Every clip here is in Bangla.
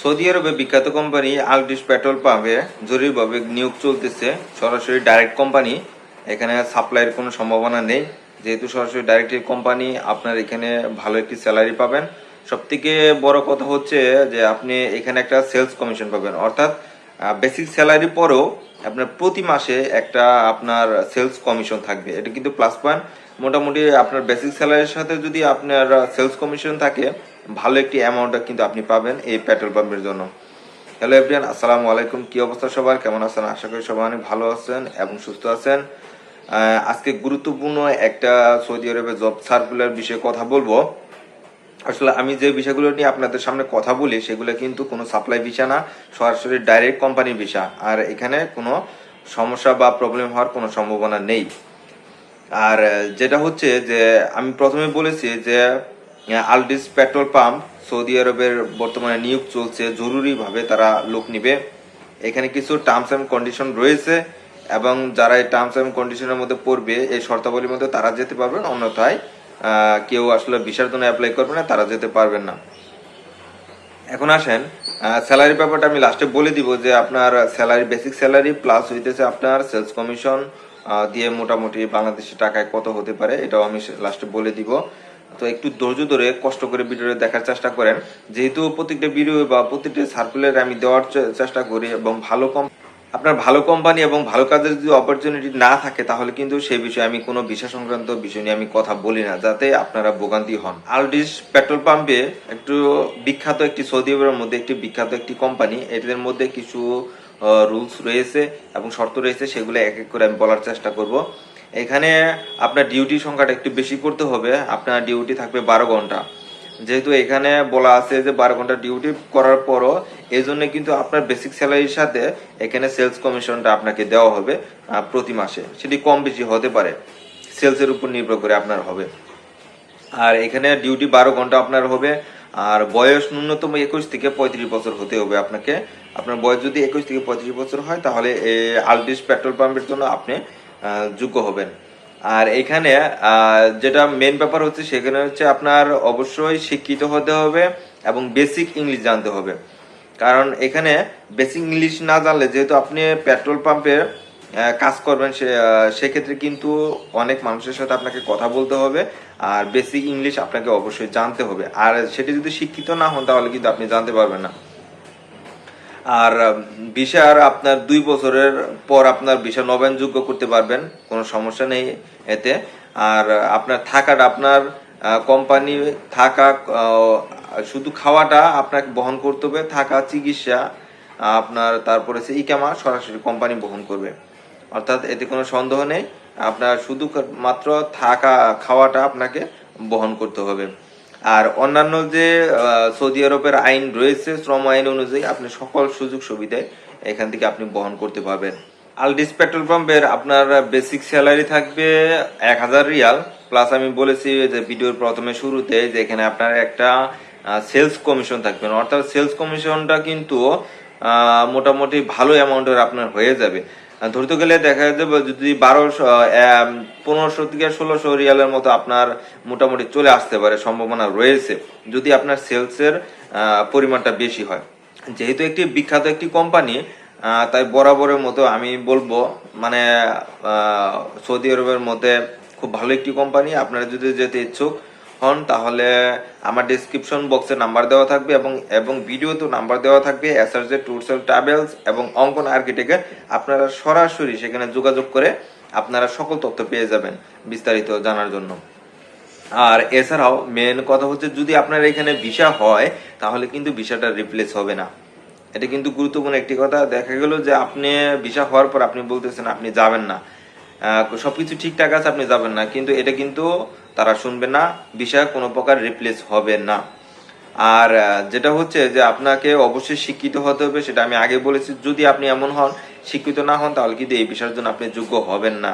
সৌদি আরবে বিখ্যাত কোম্পানি আলডিস পেট্রোল পাম্পে জরুরিভাবে নিয়োগ চলতেছে। সরাসরি ডাইরেক্ট কোম্পানি, এখানে সাপ্লাইয়ের কোনো সম্ভাবনা নেই। যেহেতু সরাসরি ডাইরেক্ট কোম্পানি, আপনার এখানে ভালো একটি স্যালারি পাবেন। সব থেকে বড় কথা হচ্ছে যে আপনি এখানে একটা সেলস কমিশন পাবেন। অর্থাৎ বেসিক স্যালারি পরেও আপনার প্রতি মাসে একটা আপনার সেলস কমিশন থাকবে। এটা কিন্তু প্লাস পয়েন্ট মোটামুটি আপনার বেসিক স্যালারির সাথে যদি আপনার সেলস কমিশন থাকে ভালো একটি অ্যামাউন্ট কিন্তু আপনি পাবেন এই পেট্রোল পাম্পের জন্য। হ্যালো এভরিয়ান আসসালামু আলাইকুম। কী অবস্থা সবার? কেমন আছেন? আশা করি সবাই অনেক ভালো আছেন এবং সুস্থ আছেন। আজকে গুরুত্বপূর্ণ একটা সৌদি আরবের জব সার্কুলার বিষয়ে কথা বলব। আসলে আমি যে বিষয়গুলো নিয়ে আপনাদের সামনে কথা বলি, সেগুলো কিন্তু কোনো সাপ্লাই ভিসা না, সরাসরি ডাইরেক্ট কোম্পানির ভিসা আর এখানে কোনো সমস্যা বা প্রবলেম হওয়ার কোনো সম্ভাবনা নেই। আর, যেটা হচ্ছে যে, আমি প্রথমে বলেছি যে আলডিস পেট্রোল পাম্প সৌদি আরবের বর্তমানে নিয়োগ চলছে, জরুরিভাবে তারা লোক নিবে। এখানে কিছু টার্মস অ্যান্ড কন্ডিশন রয়েছে এবং যারা এই টার্মস অ্যান্ড কন্ডিশনের মধ্যে পড়বে, এই শর্তাবলীর মধ্যে তারা যেতে পারবেন, অন্যথায় কেউ আসলে ভিসার জন্য অ্যাপ্লাই করবে না, তারা যেতে পারবেন না। এখন আসেন স্যালারি ব্যাপারটা আমি লাস্টে বলে দিব যে আপনার স্যালারি বেসিক স্যালারি প্লাস হইতেছে আপনার সেলস কমিশন দিয়ে মোটামুটি বাংলাদেশি টাকায় কত হতে পারে, এটাও আমি লাস্টে বলে দিব। তো একটু ধৈর্য ধরে কষ্ট করে ভিডিওটা দেখার চেষ্টা করেন। যেহেতু প্রত্যেকটা ভিডিও বা প্রত্যেকটা সার্কুলার আমি দেওয়ার চেষ্টা করি এবং ভালো কম আপনার ভালো কোম্পানি এবং ভালো কাজের যদি অপরচুনিটি না থাকে, তাহলে কিন্তু সেই বিষয়ে আমি কোনো বিষয় সংক্রান্ত বিষয় নিয়ে আমি কথা বলি না, যাতে আপনারা ভোগান্তি হন। আলডিস পেট্রোল পাম্পে একটু বিখ্যাত একটি সৌদি আরবের মধ্যে একটি বিখ্যাত একটি কোম্পানি এদের মধ্যে কিছু রুলস রয়েছে এবং শর্ত রয়েছে, সেগুলো এক এক করে আমি বলার চেষ্টা করব। এখানে আপনার ডিউটি সংখ্যাটা একটু বেশি করতে হবে। আপনার ডিউটি থাকবে বারো ঘণ্টা। যেহেতু এখানে বলা আছে যে বারো ঘণ্টা ডিউটি করার পরও এই জন্য কিন্তু আপনার বেসিক স্যালারির সাথে এখানে সেলস কমিশনটা আপনাকে দেওয়া হবে প্রতি মাসে। সেটি কম বেশি হতে পারে। সেলসের উপর নির্ভর করে আপনার হবে। আর এখানে ডিউটি বারো ঘণ্টা আপনার হবে। আর বয়স ন্যূনতম একুশ থেকে পঁয়ত্রিশ বছর হতে হবে আপনাকে। আপনার বয়স যদি একুশ থেকে পঁয়ত্রিশ বছর হয়, তাহলে এই আলডিস পেট্রোল পাম্পের জন্য আপনি যোগ্য হবেন। আর এখানে যেটা মেন ব্যাপার হচ্ছে, সেখানে হচ্ছে আপনার অবশ্যই শিক্ষিত হতে হবে এবং বেসিক ইংলিশ জানতে হবে। কারণ এখানে বেসিক ইংলিশ না জানলে, যেহেতু আপনি পেট্রোল পাম্পে কাজ করবেন, সে সেক্ষেত্রে কিন্তু অনেক মানুষের সাথে আপনাকে কথা বলতে হবে আর বেসিক ইংলিশ আপনাকে অবশ্যই জানতে হবে। আর সেটি যদি শিক্ষিত না হন, তাহলে কিন্তু আপনি জানতে পারবেন না। আর ভিসার আপনার দুই বছরের পর আপনার ভিসা নবায়নযোগ্য করতে পারবেন, কোনো সমস্যা নেই এতে। আর, আপনার থাকাটা, আপনার কোম্পানি থাকা শুধু খাওয়াটা আপনাকে বহন করতে হবে, থাকা, চিকিৎসা, আপনার তারপরে সে ইকামা, সরাসরি কোম্পানি বহন করবে। অর্থাৎ এতে কোনো সন্দেহ নেই, আপনার শুধু মাত্র থাকা, খাওয়াটা আপনাকে বহন করতে হবে। আর অন্যান্য যে সৌদি আরবের আইন রয়েছে, শ্রম আইন অনুযায়ী আপনি সকল সুযোগ সুবিধায় এখান থেকে আপনি বহন করতে পারবেন। আলডিস পেট্রোল পাম্পের আপনার বেসিক স্যালারি থাকবে এক হাজার রিয়াল। প্লাস আমি বলেছি যে ভিডিওর প্রথমে শুরুতে যে এখানে আপনার একটা সেলস কমিশন থাকবে। অর্থাৎ সেলস কমিশনটা কিন্তু মোটামুটি ভালো অ্যামাউন্টের আপনার হয়ে যাবে। ধরতে গেলে দেখা যাবে যদি বারোশো পনেরোশো থেকে ষোলোশো রিয়ালের মতো আপনার মোটামুটি চলে আসতে পারে, সম্ভাবনা রয়েছে, যদি আপনার সেলসের পরিমাণটা বেশি হয়। যেহেতু একটি বিখ্যাত একটি কোম্পানি তাই বরাবরের মতো আমি বলব মানে সৌদি আরবের মধ্যে খুব ভালো একটি কোম্পানি, আপনারা যদি যেতে ইচ্ছুক হন, তাহলে আমার ডিসক্রিপশন বক্সে নাম্বার দেওয়া থাকবে এবং এবং ভিডিওতে নাম্বার দেওয়া থাকবে এসআরজে ট্যুরস এন্ড ট্রাভেলস এবং অঙ্কন আর্কিটেক্টের আপনারা সরাসরি সেখানে যোগাযোগ করে আপনারা সকল তথ্য পেয়ে যাবেন বিস্তারিত জানার জন্য। আর এছাড়াও মেন কথা হচ্ছে, যদি আপনার এখানে ভিসা হয়, তাহলে কিন্তু ভিসাটা রিপ্লেস হবে না। এটা কিন্তু গুরুত্বপূর্ণ একটি কথা। দেখা গেল যে আপনি ভিসা হওয়ার পর আপনি বলতেছেন আপনি যাবেন না। সবকিছু ঠিকঠাক আছে, আপনি যাবেন না। কিন্তু এটা কিন্তু তারা শুনবে না, বিষয় কোনো প্রকার রিপ্লেস হবে না। আর যেটা হচ্ছে যে আপনাকে অবশ্যই শিক্ষিত হতে হবে, সেটা আমি আগে বলেছি। যদি আপনি এমন হন, শিক্ষিত না হন, তাহলে কিন্তু এই বিষয়ের জন্য আপনি যোগ্য হবেন না।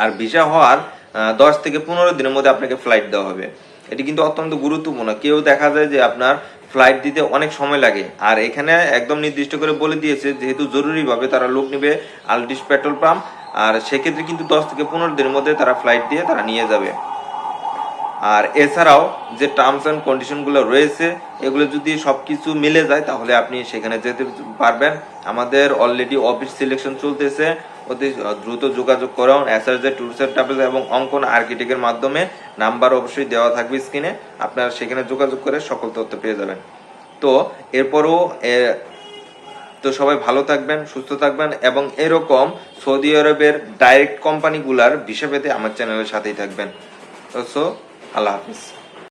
আর ভিসা হওয়ার দশ থেকে পনেরো দিনের মধ্যে আপনাকে ফ্লাইট দেওয়া হবে। এটি কিন্তু অত্যন্ত গুরুত্বপূর্ণ। কেউ দেখা যায় যে আপনার ফ্লাইট দিতে অনেক সময় লাগে। আর এখানে একদম নির্দিষ্ট করে বলে দিয়েছে, যেহেতু জরুরিভাবে তারা লোক নেবে আলটিস পেট্রোল পাম্প, আর সেক্ষেত্রে কিন্তু দশ থেকে পনেরো দিনের মধ্যে তারা ফ্লাইট দিয়ে তারা নিয়ে যাবে। আর এছাড়াও যে টার্মস অ্যান্ড কন্ডিশনগুলো রয়েছে, এগুলো যদি সব কিছু মিলে যায়, তাহলে আপনি সেখানে যেতে পারবেন। আমাদের অলরেডি অফিস সিলেকশন চলতেছে। অতি দ্রুত যোগাযোগ করুন। এসআরজে ট্যুরস অ্যান্ড ট্রাভেলস এবং অঙ্কন আর্কিটেক্টের মাধ্যমে নাম্বার অবশ্যই দেওয়া থাকবে স্ক্রিনে আপনারা সেখানে যোগাযোগ করে সকল তথ্য পেয়ে যাবেন। তো এরপরও তো সবাই ভালো থাকবেন, সুস্থ থাকবেন এবং এরকম সৌদি আরবের ডাইরেক্ট কোম্পানিগুলার ভিসা পেতে আমার চ্যানেলের সাথেই থাকবেন। সো আল্লাহ হাফিজ।